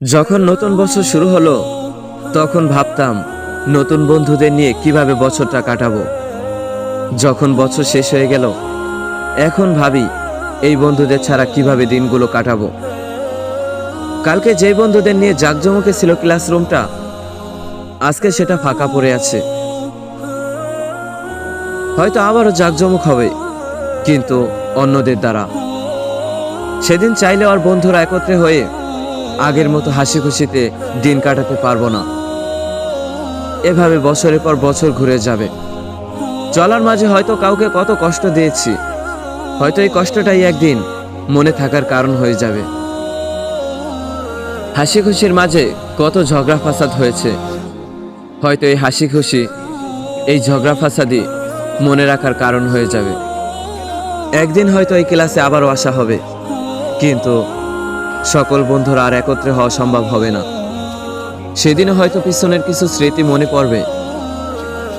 যখন নতুন বছর শুরু হলো, তখন ভাবতাম, নতুন বন্ধুদের নিয়ে কীভাবে বছরটা কাটাবো। যখন বছর শেষ হয়ে গেল, এখন ভাবি, এই বন্ধুদের ছাড়া কীভাবে দিনগুলো কাটাবো। কালকে যেই বন্ধুদের নিয়ে জাঁকজমকে ছিল ক্লাসরুমটা, আজকে সেটা ফাঁকা পড়ে আছে। হয়তো আবারও জাঁকজমক হবে, কিন্তু অন্যদের দ্বারা। সেদিন চাইলে আর বন্ধুরা একত্রে হয়ে আগের মতো হাসি খুশিতে দিন কাটাতে পারব না। এভাবে বছরের পর বছর ঘুরে যাবে। চলার মাঝে হয়তো কাউকে কত কষ্ট দিয়েছি। হয়তো এই কষ্টটাই একদিন মনে থাকার কারণ হয়ে যাবে। হাসি খুশির মাঝে কত ঝগড়া ফাসাদ হয়েছে। হয়তো এই হাসি খুশি এই ঝগড়া ফাসাদই মনে রাখার কারণ হয়ে যাবে। একদিন হয়তো এই ক্লাসে আবারও আসা হবে। কিন্তু সকল বন্ধুরা আর একত্রে হওয়া সম্ভব হবে না। সেদিনও হয়তো পিছনের কিছু স্মৃতি মনে পড়বে,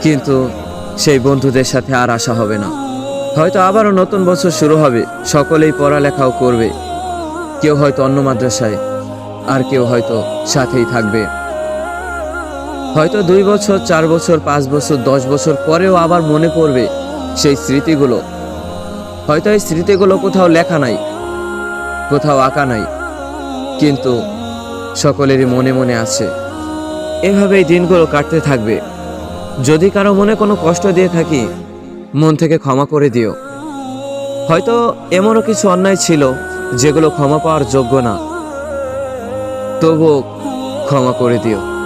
কিন্তু সেই বন্ধুদের সাথে আর আসা হবে না। হয়তো আবারও নতুন বছর শুরু হবে, সকলেই পড়ালেখাও করবে। কেউ হয়তো অন্য মাদ্রাসায়, আর কেউ হয়তো সাথেই থাকবে। হয়তো দুই বছর, চার বছর, পাঁচ বছর, দশ বছর পরেও আবার মনে পড়বে সেই স্মৃতিগুলো। হয়তো এই স্মৃতিগুলো কোথাও লেখা নাই, কোথাও আঁকা নাই। কিন্তু সকলেরই মনে মনে আছে, এভাবেই দিনগুলো কাটতে থাকবে। যদি কারও মনে কোনো কষ্ট দিয়ে থাকি, মন থেকে ক্ষমা করে দিও। হয়তো এমনও কিছু অন্যায় ছিল যেগুলো ক্ষমা পাওয়ার যোগ্য না। তবুও ক্ষমা করে দিও।